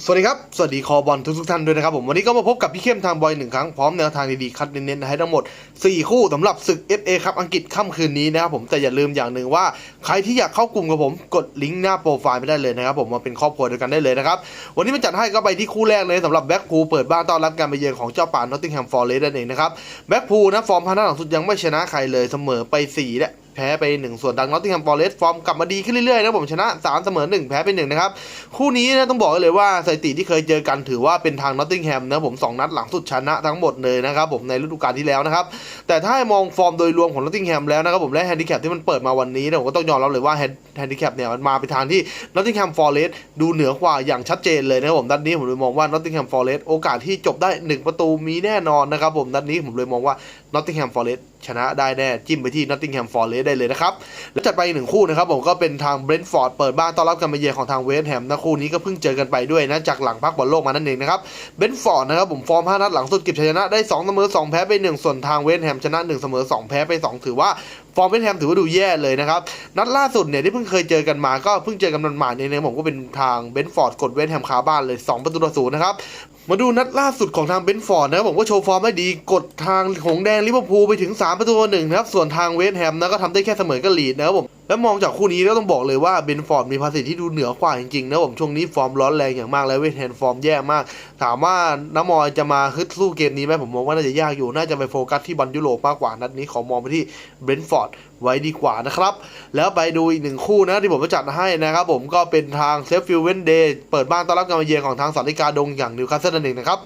สวัสดีครับ สวัสดีคอบอลทุกทุกท่านด้วยนะครับผม วันนี้ก็มาพบกับพี่เข้มทางบอยหนึ่งครั้ง พร้อมแนวทางดีๆ คัดเน้นๆ ให้ทั้งหมด 4 คู่สำหรับศึก FA ครับอังกฤษค่ำคืนนี้นะครับผมแต่อย่าลืมอย่างหนึ่งว่า ใครที่อยากเข้ากลุ่มกับผมกดลิงก์หน้าโปรไฟล์ไปได้เลยนะครับผมมาเป็นครอบครัวเดียวกันได้เลยนะครับ วันนี้มันจัดให้ก็ไปที่คู่แรกเลยสำหรับแบ็คพูลเปิดบ้านต้อนรับการมาเยือนของเจ้าป่านอตติงแฮมฟอร์เรสต์นั่นเองนะครับแบ็คพูลนะฟอร์มพันหน้าหลังสุดยังไม่ชนะใครเลยเสมอไป4และ แพ้ไป 1 ส่วนดังนอตติงแฮมฟอร์เรสต์ฟอร์มกลับมาดีขึ้นเรื่อยๆนะผมชนะ 3 เสมอ 1 แพ้ไป1นะครับ คู่นี้นะต้องบอกเลยว่าสถิติที่เคยเจอกันถือว่าเป็นทางนอตติงแฮมนะผม 2 นัดหลังสุดชนะทั้งหมดเลยนะครับผมในฤดูกาลที่แล้วนะครับ แต่ถ้ามองฟอร์มโดยรวมของนอตติงแฮมแล้วนะครับผมและแฮนดิแคปที่มันเปิดมาวันนี้นะผมก็ต้องยอมรับเลยว่าแฮนดิแคปเนี่ยมันมาไปทางที่นอตติงแฮมฟอร์เรสต์ดูเหนือกว่าอย่างชัดเจนเลยนะครับผมนัดนี้ผมเลยมองว่านอตติงแฮมฟอร์เรสต์โอกาสที่จบได้ 1 ประตูมีแน่นอนนะครับผมนัดนี้ผมเลยมองว่านอตติงแฮมฟอร์เรสต์ ชนะได้แน่ จิ้มไปที่นอตติงแฮมฟอร์เรสได้เลยนะครับ แล้วจัดไปอีกหนึ่งคู่นะครับผมก็เป็นทางเบรนท์ฟอร์ดเปิดบ้านต้อนรับการมาเยือนของทางเวสต์แฮมนะคู่นี้ก็เพิ่งเจอกันไปด้วยนะจากหลังพักบอลโลกมานั่นเองนะครับเบรนท์ฟอร์ดนะครับผมฟอร์ม 5 นัดหลังสุดเก็บชัยชนะได้2เสมอ2แพ้ไป1ส่วนทางเวสต์แฮมชนะ1เสมอ2แพ้ไป2ถือว่าฟอร์มเวสต์แฮมถือว่าดูแย่เลยนะครับนัดล่าสุดเนี่ยที่เพิ่งเคยเจอกันมาก็เพิ่งเจอกันมันหมาดๆเนี่ยผมก็เป็นทางเบรนท์ฟอร์ดกดเวสต์แฮมคาบ้านเลย2ประตูต่อศูนย์นะครับมาดูนัดล่าสุดของทางเบนฟอร์ดนะครับผมก็โชว์ฟอร์มได้ดีกดทางหงแดงลิเวอร์พูลไปถึง 3 ประตูหนึ่งนะครับ ส่วนทางเวสต์แฮมนะก็ทำได้แค่เสมอกับลีดนะครับผมแล้วมองจากคู่นี้แล้วต้องบอกเลยว่าเบนฟอร์ดมีภาษีที่ดูเหนือกว่าจริงๆนะผมช่วงนี้ฟอร์มร้อนแรงอย่างมากแล้วเวสต์แฮมฟอร์มแย่มาก ถามว่าน้ำมอยจะมาฮึดสู้เกมนี้ไหมผมมองว่าน่าจะยากอยู่น่าจะไปโฟกัสที่บอลยุโรปมากกว่านัดนี้ขอมองไปที่เบนฟอร์ดไว้ดีกว่านะครับ แล้วไปดูอีกหนึ่งคู่นะที่ผมจะจัดให้นะครับผมก็เป็นทางเซฟฟิลเวนเดย์เปิดบ้านต้อนรับการมาเยือนของทางสันติกาดงอย่างนิวคาสเซิลนั่นเองนะครับ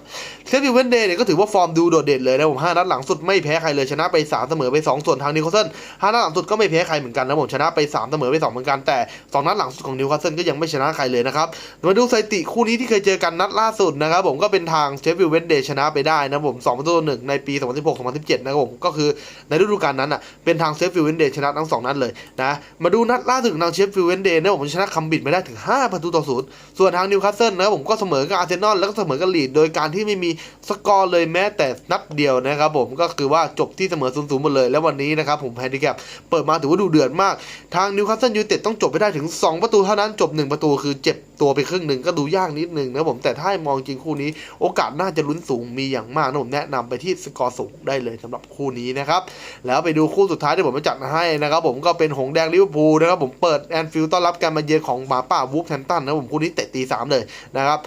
เซฟฟิลเวนเดย์เนี่ยก็ถือว่าฟอร์มดูโดดเด่นเลยนะผม5นัดหลังสุดไม่แพ้ใครเลยชนะไป3เสมอไป2ส่วนทางนิวคาสเซิล5นัดหลังสุดก็ไม่แพ้ใครเหมือนกันนะผมชนะไป 3 เสมอไป2เหมือนกันแต่ 2 นัดหลังสุดของนิวคาสเซิลก็ยังไม่ชนะใครเลยนะครับ มาดูสถิติคู่นี้ที่เคยเจอกันนัดล่าสุดนะครับผมก็เป็นทางเซฟฟิลเวนเดชนะไปได้นะผม2ประตูต่อหนึ่งในปี 2016-2017 นะครับผมก็คือในฤดูกาลนั้นอะเป็นทางเซฟฟิลเวนเดชนะทั้งสองนัดเลยนะมาดูนัดล่าสุดทางเชฟฟิลเวนเดนะผมชนะคัมบิดไม่ได้ถึง 5 ประตูต่อศูนย์ส่วนทางนิวคาสเซิลนะครับผมก็เสมอกับอาร์เซนอลแล้วก็เสมอกับลีดโดยการที่ไม่มีสกอร์เลยแม้แต่นัดเดียวนะครับผมก็คือว่าจบที่เสมอ0ูนย์หมดเลย แล้ววันนี้นะครับผมแฮนดิแคปเปิดมาถือว่าดูเดือดมากทางนิวคาสเซิลยูไนเต็ดต้องจบไปได้ถึง 2 ประตูเท่านั้นจบ 1 ประตูคือเจ็บตัวไปครึ่งหนึ่งก็ดูยากนิดหนึ่งนะผมแต่ถ้ามองจริงคู่นี้ โอกาสน่าจะลุ้นสูงมีอย่างมากนะผมแนะนำไปที่สกอร์สูงได้เลยสำหรับคู่นี้นะครับแล้วไปดูคู่สุดท้ายที่ผมมาจัดให้นะครับผมก็เป็นหงส์แดงลิเวอร์พูลนะครับผมเปิดแอนฟิลด์ต้อนรับการมาเยือนของหมาป่าวูฟแฮมตันนะผมคู่นี้เตะตีสามเลยนะครับ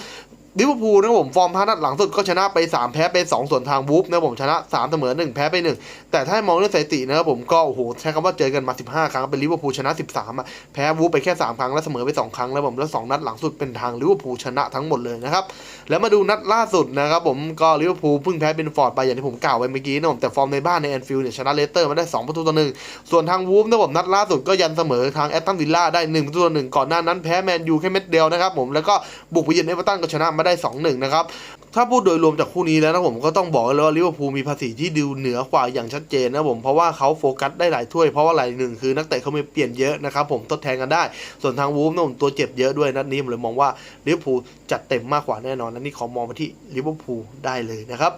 ลิเวอร์พูลนะครับผมฟอร์มพานัดหลังสุดก็ชนะไป 3 แพ้ไป 2 ส่วนทางวูฟนะครับผมชนะ 3 เสมอ 1 แพ้ไป 1 แต่ถ้ามองเรื่องสถิตินะครับผมก็โอ้โหใช้คำว่าเจอกันมา 15 ครั้ง เป็นลิเวอร์พูลชนะ 13อะแพ้วูฟไปแค่ 3 ครั้ง และเสมอไป 2 ครั้งแล้วผมแล้ว 2 นัดหลังสุดเป็นทางลิเวอร์พูลชนะทั้งหมดเลยนะครับ แล้วมาดูนัดล่าสุดนะครับผมก็ลิเวอร์พูลเพิ่งแพ้เป็นฟอร์ดไปอย่างที่ผมกล่าวไว้เมื่อกี้นะผมแต่ฟอร์มในบ้านในแอนฟิลด์เนี่ยชนะเลสเตอร์มาได้ 2 ประตูต่อหนึ่งส่วนทางวูฟนะผมนัดล่าสุดก็ยันเสมอทางแอตตันวิลล่าได้1ประตูต่อหนึ่งก่อนหน้านั้นแพ้แมนยูแค่เม็ดเดียวนะครับผมแล้วก็บุกไปเยือนเอเวอร์ตันก็ชนะมาไได้ 2-1 นะครับ ถ้าพูดโดยรวมจากคู่นี้แล้วนะผมก็ต้องบอกเลยว่าลิเวอร์พูลมีภาษีที่ดูเหนือกว่าอย่างชัดเจนนะผมเพราะว่าเขาโฟกัสได้หลายถ้วยเพราะว่าหลายหนึ่งคือนักเตะเขามีเปลี่ยนเยอะนะครับผมทดแทนกันได้ ส่วนทางวูฟนะผมตัวเจ็บเยอะด้วยนัดนี้ผมเลยมองว่าลิเวอร์พูลจัดเต็มมากกว่าแน่นอนนัดนี่ขอมองไปที่ลิเวอร์พูลได้เลยนะครับ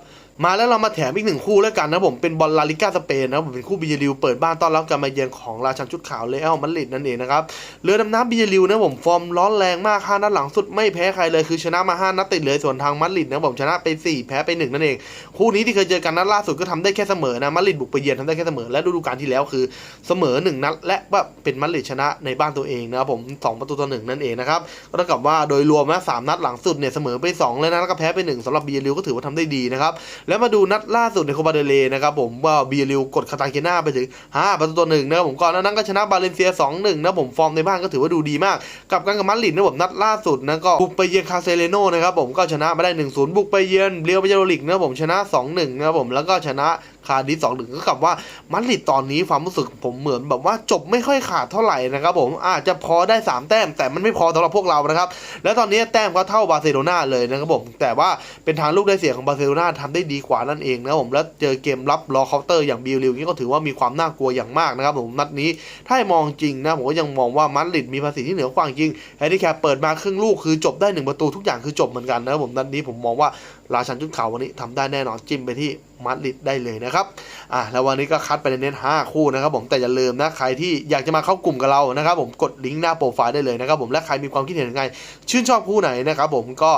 มาแล้วเรามาแถมอีกหนึ่งคู่แล้วกันนะผมเป็นบอลลาลิก้าสเปนนะผมเป็นคู่บิเยริวเปิดบ้านต้อนรับการมาเยือนของราชันชุดขาวเลอัลมาดริดนั่นเองนะครับเรือดำน้ำบิเยริวนะผมฟอร์มร้อนแรงมากห้านัดหลังสุดไม่แพ้ใครเลยคือชนะมาห้านัดติดเลยส่วนทางมาดริดนะผมชนะไปสี่แพ้ไปหนึ่งนั่นเองคู่นี้ที่เคยเจอกันนัดล่าสุดก็ทำได้แค่เสมอนะมาดริดบุกไปเยือนทำได้แค่เสมอและฤดูกาลที่แล้วคือเสมอหนึ่งนัด และว่าเป็นมาดริดชนะในบ้านตัวเองนะครับผมสองประตูต่อหนึ่งนั่นเองนะครับก็เท่ากับว่าโดยรวมนะสามนัดหลังสุดเนี่ยเสมอไปสองเลยนะแล้วก็แพ้ไปหนึ่งสำหรับบิเยริวก็ถือว่าทำได้ดีนะครับแล้วมาดูนัดล่าสุดในโคบาเดเลนะครับผมว่าบีริวกดคาตาเกน่าไปถึง5ประตูต่อหนึ่งนะครับผมก่อนน้านั้นก็ชนะบาเลนเซีย 2-1นะผมฟอร์มในบ้านก็ถือว่าดูดีมาก กับการกับมาดริดนะผมนัดล่าสุดนะก็บุกไปเยือนคาเซเลโนนะครับผมก็ชนะมาได้ 1-0 บุกไปเยือนเรียวเบเจโรลิกนะผมชนะ 2-1นะครับผมแล้วก็ชนะ คาร์ดิฟ2-1ก็กับว่ามาดริดตอนนี้ความรู้สึกผมเหมือนแบบว่าจบไม่ค่อยขาดเท่าไหร่นะครับผมอาจจะพอได้ 3 แต้ม แต่มันไม่พอสำหรับพวกเรานะครับ แล้วตอนนี้แต้มก็เท่าบาร์เซโลนาเลยนะครับผม แต่ว่าเป็นทางลูกได้เสียของบาร์เซโลนาทำได้ดีกว่านั่นเองนะครับผมแล้วเจอเกมรับรอเคาน์เตอร์อย่างบิลลิวนี่ก็ถือว่ามีความน่ากลัวอย่างมากนะครับผมนัดนี้ถ้ามองจริงนะผมก็ยังมองว่ามาดริดมีภาษีที่เหนือกว่าจริงแฮนดิแคปเปิดมาครึ่งลูกคือจบได้หนึ่งประตูทุกอย่างคือจบเหมือนกันนะครับผมนัดนี้ผมมองว่าราชันจุดเขาวันนี้ทำได้แน่นอนจิ้มไปที่ มาดริดได้เลยนะครับอะแล้ววันนี้ก็คัดไปเน้น5คู่นะครับผมแต่อย่าลืมนะใครที่อยากจะมาเข้ากลุ่มกับเรานะครับผมกดลิงก์หน้าโปรไฟล์ได้เลยนะครับผมและใครมีความคิดเห็นยังไง ชื่นชอบคู่ไหนนะครับผมก็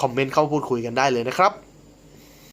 คอมเมนต์เข้ามาพูดคุยกันได้เลยนะครับ